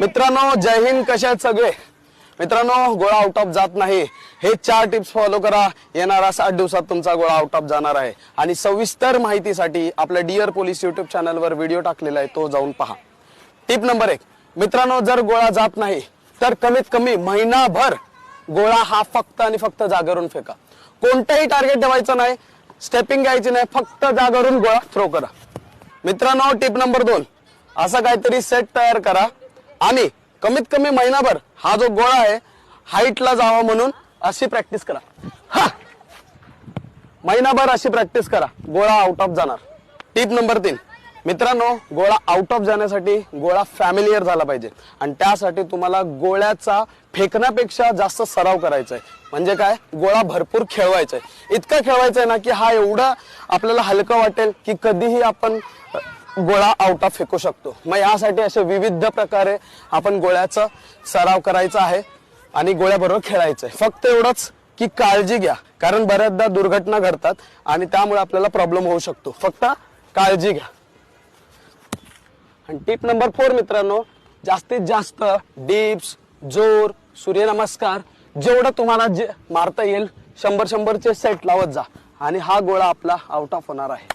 मित्रांनो जय हिंद कसे आहेत सगळे? मित्रांनो गोळा आउट ऑफ जात नाही. हे चार टिप्स फॉलो करा. येणारा साठ दिवसात तुमचा गोळा आउट ऑफ जाणार आहे. आणि सविस्तर माहितीसाठी आपल्या डिअर पोलीस युट्यूब चॅनलवर व्हिडिओ टाकलेला आहे तो जाऊन पहा. टिप नंबर एक. मित्रांनो जर गोळा जात नाही तर कमीत कमी महिनाभर गोळा हा फक्त आणि फक्त जागरून फेका. कोणतंही टार्गेट ठेवायचं नाही स्टेपिंग घ्यायची नाही फक्त जागरून गोळा थ्रो करा. मित्रांनो टिप नंबर दोन. असं काहीतरी सेट तयार करा. आणि कमीत कमी महिनाभर हा जो गोळा आहे हाईटला जावा म्हणून अशी प्रॅक्टिस करा. हा! महिनाभर अशी प्रॅक्टिस करा. गोळा आउट ऑफ जाणार. टीप नंबर तीन. मित्रांनो गोळा आउट ऑफ जाण्यासाठी गोळा फॅमिलियर झाला पाहिजे. आणि त्यासाठी तुम्हाला गोळ्याचा फेकण्यापेक्षा जास्त सराव करायचा आहे म्हणजे काय? गोळा भरपूर खेळवायचा आहे इतका खेळवायचा आहे ना की हा एवढा आपल्याला हलकं वाटेल की कधीही आपण गोळा आउट ऑफ फेकू शकतो. मग यासाठी असे विविध प्रकारे आपण गोळ्याचा सराव करायचा आहे आणि गोळ्याबरोबर खेळायचं आहे. फक्त एवढंच की काळजी घ्या कारण बऱ्याचदा दुर्घटना घडतात आणि त्यामुळे आपल्याला प्रॉब्लेम होऊ शकतो. फक्त काळजी घ्या. आणि टिप नंबर फोर मित्रांनो जास्तीत जास्त डिप्स जोर सूर्यनमस्कार जेवढं तुम्हाला जे मारता येईल शंभर शंभरचे सेट लावत जा. आणि हा गोळा आपला आउट ऑफ होणार आहे.